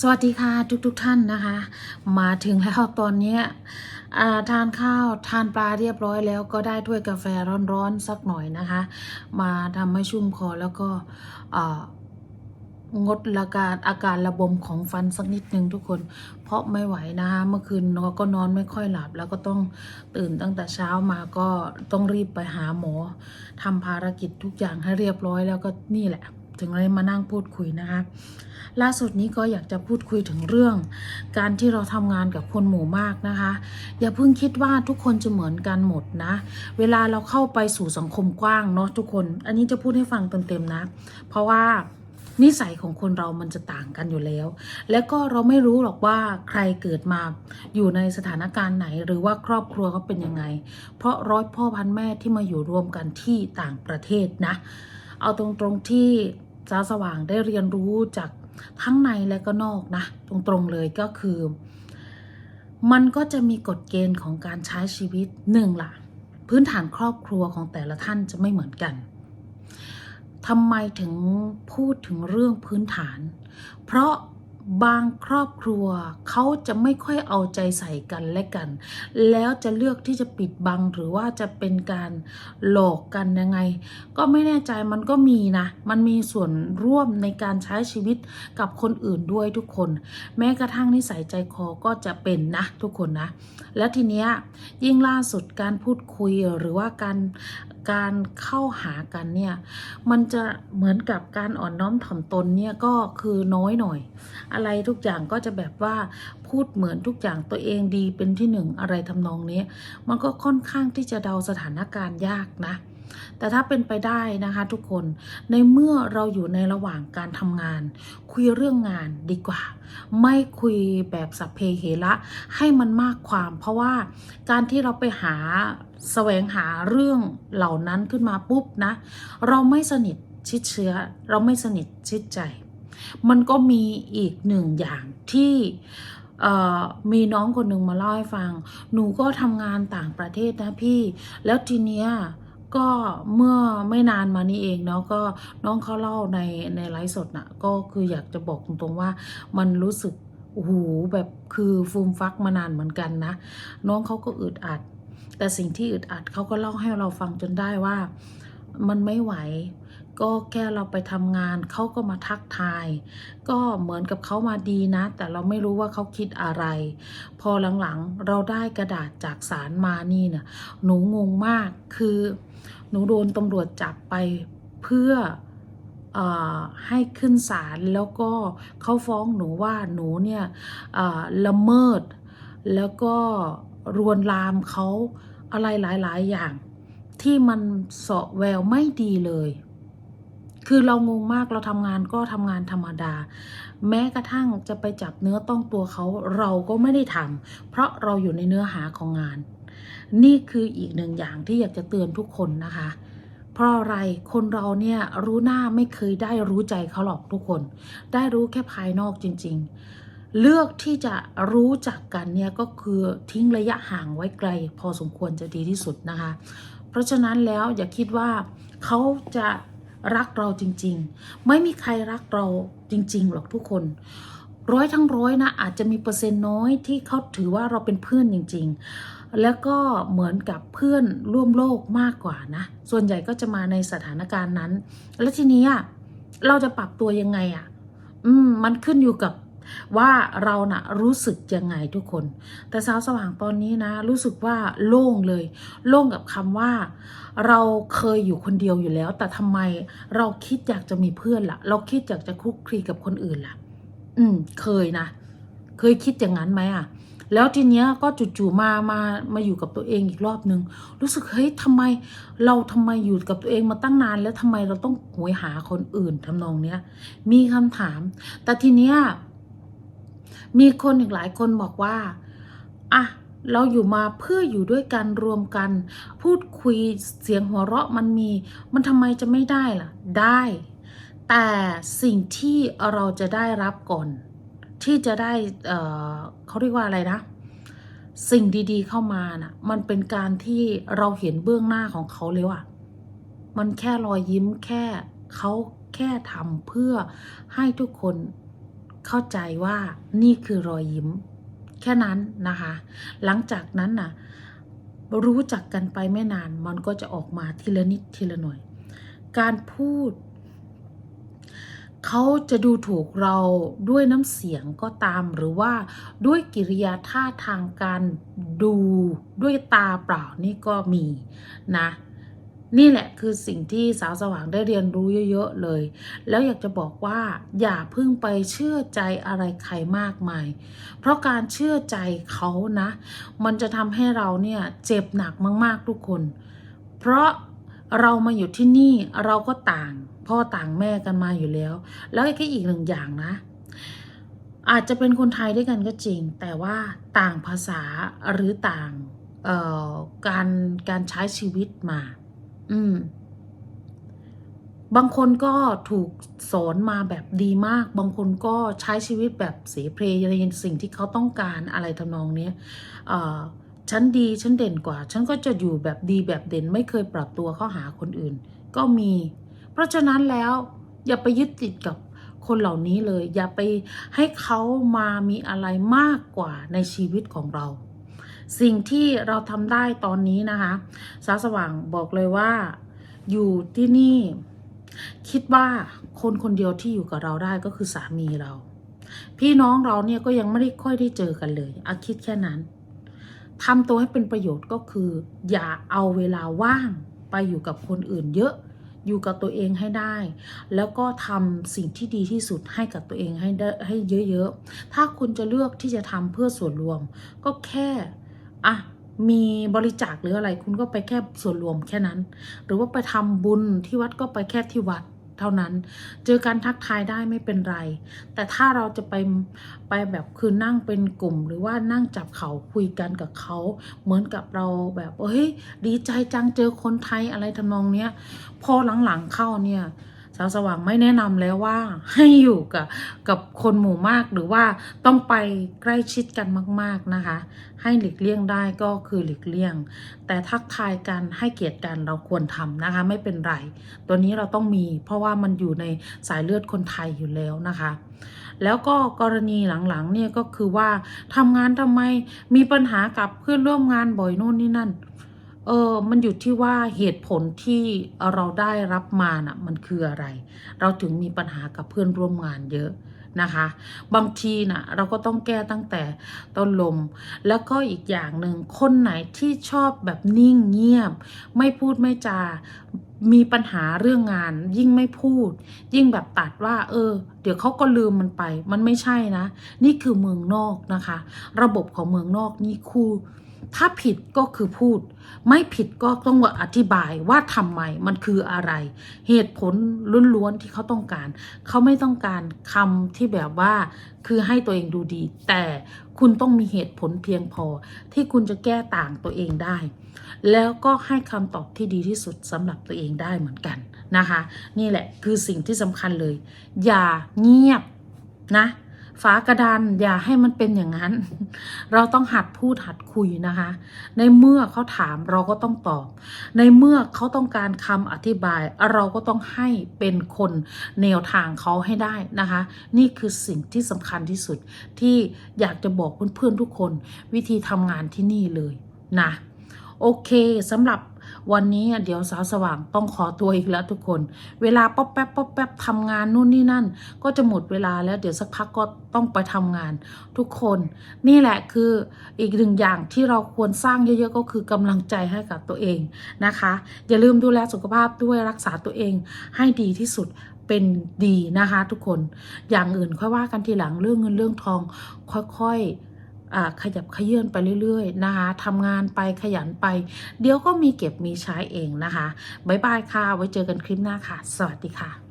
สวัสดีค่ะทุกๆทท่านนะคะ มาถึงแล้วตอนเนี้าทานข้าวทานปลาเรียบร้อยแล้วก็ได้ถ้วยกาแฟร้อนๆสักหน่อยนะคะ มาทำให้ชุ่มคอแล้วก็งดอาการอาการระบมของฟันสักนิดนึงทุกคน เพราะไม่ไหวนะคะเมื่อคืนนอนก็นอนไม่ค่อยหลับ แล้วก็ต้องตื่นตั้งแต่เช้ามาก็ต้องรีบไปหาหมอทำภารกิจทุกอย่างให้เรียบร้อยแล้วก็นี่แหละ ถึงเลยมานั่งพูดคุยนะคะล่าสุดนี้ก็อยากจะพูดคุยถึงเรื่อง การที่เราทำงานกับคนหมู่มากนะคะ อย่าเพิ่งคิดว่าทุกคนจะเหมือนกันหมดนะ เวลาเราเข้าไปสู่สังคมกว้างเนาะทุกคน อันนี้จะพูดให้ฟังเต็มๆนะ เพราะว่านิสัยของคนเรามันจะต่างกันอยู่แล้ว แล้วก็เราไม่รู้หรอกว่าใครเกิดมาอยู่ในสถานการณ์ไหน หรือว่าครอบครัวเขาเป็นยังไง เพราะร้อยพ่อพันแม่ที่มาอยู่รวมกันที่ต่างประเทศนะ เอาตรงๆที่สาสว่างได้เรียนรู้จากทั้งในและก็นอกนะ ตรงๆเลยก็คือ มันก็จะมีกฎเกณฑ์ของการใช้ชีวิตหนึ่งล่ะ พื้นฐานครอบครัวของแต่ละท่านจะไม่เหมือนกันทำไมถึงพูดถึงเรื่องพื้นฐาน เพราะ บางครอบครัวเขาจะไม่ค่อยเอาใจใส่กันและกัน แล้วจะเลือกที่จะปิดบังหรือว่าจะเป็นการหลอกกันยังไง ก็ไม่แน่ใจมันก็มีนะ มันมีส่วนร่วมในการใช้ชีวิตกับคนอื่นด้วยทุกคน แม้กระทั่งนิสัยใจคอก็จะเป็นนะทุกคนนะ แล้วทีเนี้ยยิ่งล่าสุดการพูดคุยหรือว่าการการเข้าหากันเนี่ย มันจะเหมือนกับการอ่อนน้อมถ่อมตนเนี่ยก็คือน้อยหน่อยอะไรทุกอย่างก็จะแบบว่าพูดเหมือนทุกอย่างตัวเองดีเป็นที่หนึ่งอะไรทำนองนี้ มันก็ค่อนข้างที่จะเดาสถานการณ์ยากนะแต่ถ้าเป็นไปได้นะคะทุกคนในเมื่อเราอยู่ในระหว่างการทำงาน คุยเรื่องงานดีกว่า ไม่คุยแบบสัพเพเหระให้มันมากความ เพราะว่าการที่เราไปหาแสวงหาเรื่องเหล่านั้นขึ้นมาปุ๊บนะ เราไม่สนิทชิดเชื้อ เราไม่สนิทชิดใจ มันก็มีอีกหนึ่งอย่างที่มีน้องคนหนึ่งมาเล่าให้ฟัง หนูก็ทำงานต่างประเทศนะพี่ แล้วทีเนี้ยก็เมื่อไม่นานมานี้เองเนาะก็น้องเขาเล่าในในไลฟ์สดนะ่ะก็คืออยากจะบอกตรงๆว่ามันรู้สึกโอ้โหแบบคือฟูมฟักมานานเหมือนกันนะ น้องเขาก็อึดอัด แต่สิ่งที่อึดอัดเขาก็เล่าให้เราฟังจนได้ว่า มันไม่ไหว ก็แค่เราไปทำงานเขาก็มาทักทาย ก็เหมือนกับเขามาดีนะ แต่เราไม่รู้ว่าเขาคิดอะไร พอหลังๆเราได้กระดาษจากศาลมานี่เนี่ยหนูงงมากคือหนูโดนตำรวจจับไปเพื่อให้ขึ้นศาลแล้วก็เขาฟ้องหนูว่าหนูเนี่ยละเมิด แล้วก็รวนลามเขาอะไรหลาย ๆ อย่าง ที่มันเสาะแววไม่ดีเลย คือเรางงมากเราทำงานก็ทำงานธรรมดา แม้กระทั่งจะไปจับเนื้อต้องตัวเขาเราก็ไม่ได้ทำเพราะเราอยู่ในเนื้อหาของงาน นี่คืออีกหนึ่งอย่างที่อยากจะเตือนทุกคนนะคะ เพราะอะไรคนเราเนี่ยรู้หน้าไม่เคยได้รู้ใจเขาหรอกทุกคน ได้รู้แค่ภายนอกจริง ๆ เลือกที่จะรู้จักกันเนี่ยก็คือทิ้งระยะห่างไว้ไกล พอสมควรจะดีที่สุดนะคะ เพราะฉะนั้นแล้วอย่าคิดว่าเขาจะ รักเราจริง ๆ ไม่มีใครรักเราจริง ๆ หรอกทุกคน ร้อยทั้งร้อยนะ อาจจะมีเปอร์เซ็นต์น้อยที่เขาถือว่าเราเป็นเพื่อนจริง ๆ แล้วก็เหมือนกับเพื่อนร่วมโลกมากกว่านะ ส่วนใหญ่ก็จะมาในสถานการณ์นั้น แล้วทีนี้อะเราจะปรับตัวยังไงอะ่ะ อืม มันขึ้นอยู่กับ ว่าเรานะ่ะรู้สึกยังไงทุกคน แต่สาวสว่างตอนนี้นะ รู้สึกว่าโล่งเลย โล่งกับคำว่า เราเคยอยู่คนเดียวอยู่แล้ว แต่ทำไมเราคิดอยากจะมีเพื่อนละ่ะ เราคิดอยากจะคุกคลีกับคนอื่นล่ะ อืม เคยนะ เคยคิดอย่างนั้นไหมอะแล้วทีเนี้ยก็จู่ๆมา มา มาอยู่กับตัวเองอีกรอบนึง รู้สึกเฮ้ยทำไมเราทำไมอยู่กับตัวเองมาตั้งนาน แล้วทำไมเราต้องหวยหาคนอื่นทำนองเนี้ย มีคำถาม แต่ทีเนี้ย มีคนอีกหลายคนบอกว่าอะเราอยู่มาเพื่ออยู่ด้วยกันรวมกัน พูดคุยเสียงหัวเราะมันมี มันทำไมจะไม่ได้ล่ะ ได้ แต่สิ่งที่เราจะได้รับก่อน ที่จะได้เเขาเรียกว่าอะไรนะ สิ่งดีๆเข้ามาน่ะ มันเป็นการที่เราเห็นเบื้องหน้าของเขาเลยว่ะมันแค่รอยยิ้มแค่เขาแค่ทำเพื่อให้ทุกคน เข้าใจว่านี่คือรอยยิ้ม แค่นั้นนะคะ หลังจากนั้นน่ะรู้จักกันไปไม่นานมันก็จะออกมาทีละนิดทีละหน่อย การพูด เขาจะดูถูกเราด้วยน้ำเสียงก็ตามหรือว่าด้วยกิริยาท่าทางการดูด้วยตาเปล่านี่ก็มีนะ นี่แหละคือสิ่งที่สาวสว่างได้เรียนรู้เยอะๆเลย แล้วอยากจะบอกว่า อย่าพิ่งไปเชื่อใจอะไรใครมากมาย เพราะการเชื่อใจเขานะ มันจะทำให้เราเนี่ยเจ็บหนักมากๆทุกคน เพราะเรามาอยู่ที่นี่เราก็ต่าง พ่อต่างแม่กันมาอยู่แล้ว แล้วก็อีกหนึ่งอย่างนะ อาจจะเป็นคนไทยด้วยกันก็จริง แต่ว่าต่างภาษาหรือต่างการการใช้ชีวิตมา อืม บางคนก็ถูกสอนมาแบบดีมาก บางคนก็ใช้ชีวิตแบบเสเพลในสิ่งที่เขาต้องการอะไรทำนองเนี้ยฉันดีฉันเด่นกว่า ฉันก็จะอยู่แบบดีแบบเด่นไม่เคยปรับตัวเข้าหาคนอื่น ก็มี เพราะฉะนั้นแล้วอย่าไปยึดติดกับคนเหล่านี้เลย อย่าไปให้เขามามีอะไรมากกว่าในชีวิตของเรา สิ่งที่เราทำได้ตอนนี้นะคะสาสว่างบอกเลยว่า อยู่ที่นี่ คิดว่าคนคนเดียวที่อยู่กับเราได้ก็คือสามีเรา พี่น้องเราเนี่ยก็ยังไม่ได้ค่อยได้เจอกันเลยอาคิดแค่นั้นทำตัวให้เป็นประโยชน์ก็คือ อย่าเอาเวลาว่างไปอยู่กับคนอื่นเยอะอยู่กับตัวเองให้ได้ แล้วก็ทำสิ่งที่ดีที่สุดให้กับตัวเองให้ได้ให้เยอะๆ ถ้าคุณจะเลือกที่จะทำเพื่อส่วนรวม ก็แค่ อะมีบริจาคหรืออะไร คุณก็ไปแค่ส่วนรวมแค่นั้น หรือว่าไปทำบุญที่วัดก็ไปแค่ที่วัดเท่านั้น เจอการทักทายได้ไม่เป็นไร แต่ถ้าเราจะไปไปแบบคือนั่งเป็นกลุ่ม หรือว่านั่งจับเขาคุยกันกับเขา เหมือนกับเราแบบเฮ้ยดีใจจังเจอคนไทยอะไรทำนองเนี้ย พอหลังๆเข้าเนี่ย สาวสว่างไม่แนะนำแล้วว่าให้อยู่กับกับคนหมู่มากหรือว่าต้องไปใกล้ชิดกันมาก ๆนะคะ ให้หลีกเลี่ยงได้ก็คือหลีกเลี่ยง แต่ทักทายกันให้เกียรติกันเราควรทำนะคะ ไม่เป็นไร ตัวนี้เราต้องมี เพราะว่ามันอยู่ในสายเลือดคนไทยอยู่แล้วนะคะแล้วก็กรณีหลังๆเนี่ยก็คือว่าทำงานทำไมมีปัญหากับเพื่อนร่วมงานบ่อยโน่นนี่นั่น เออมันอยู่ที่ว่าเหตุผลที่เราได้รับมาน่ะมันคืออะไร เราถึงมีปัญหากับเพื่อนร่วมงานเยอะนะคะ บางทีน่ะเราก็ต้องแก้ตั้งแต่ต้นลม แล้วก็อีกอย่างหนึ่งคนไหนที่ชอบแบบนิ่งเงียบ ไม่พูดไม่จา มีปัญหาเรื่องงาน ยิ่งไม่พูด ยิ่งแบบตัดว่า เออ เดี๋ยวเขาก็ลืมมันไป มันไม่ใช่นะ นี่คือเมืองนอกนะคะ ระบบของเมืองนอกนี่คู่ ถ้าผิดก็คือพูด ไม่ผิดก็ต้องอธิบายว่าทำไมมันคืออะไร เหตุผลล้วนๆที่เขาต้องการ เขาไม่ต้องการคำที่แบบว่า คือให้ตัวเองดูดี แต่คุณต้องมีเหตุผลเพียงพอ ที่คุณจะแก้ต่างตัวเองได้ แล้วก็ให้คำตอบที่ดีที่สุดสำหรับตัวเองได้เหมือนกันนะคะ นี่แหละคือสิ่งที่สำคัญเลย อย่าเงียบนะ ฝากระดานอย่าให้มันเป็นอย่างนั้น เราต้องหัดพูดหัดคุยนะคะ ในเมื่อเขาถามเราก็ต้องตอบ ในเมื่อเขาต้องการคำอธิบาย เราก็ต้องให้เป็นคนแนวทางเขาให้ได้นะคะ นี่คือสิ่งที่สำคัญที่สุดที่อยากจะบอกเพื่อนๆทุกคน วิธีทำงานที่นี่เลยนะ โอเคสำหรับ วันนี้เดี๋ยวสาวสว่างต้องขอตัวอีกแล้วทุกคน เวลาป๊อปแป๊บป๊อปแป๊บทำงานนู่นนี่นั่น ก็จะหมดเวลาแล้วเดี๋ยวสักพักก็ต้องไปทำงานทุกคน นี่แหละคืออีกหนึ่งอย่างที่เราควรสร้างเยอะๆก็คือกำลังใจให้กับตัวเองนะคะ อย่าลืมดูแลสุขภาพด้วยรักษาตัวเองให้ดีที่สุดเป็นดีนะคะ ทุกคน อย่างอื่นค่อยว่ากันทีหลังเรื่องเงินเรื่องทอง ค่อยๆอ่า ขยับขยื่นไปเรื่อยๆนะคะทำงานไปขยันไป เดี๋ยวก็มีเก็บมีใช้เองนะคะบ๊ายบายค่ะไว้เจอกันคลิปหน้าค่ะ สวัสดีค่ะ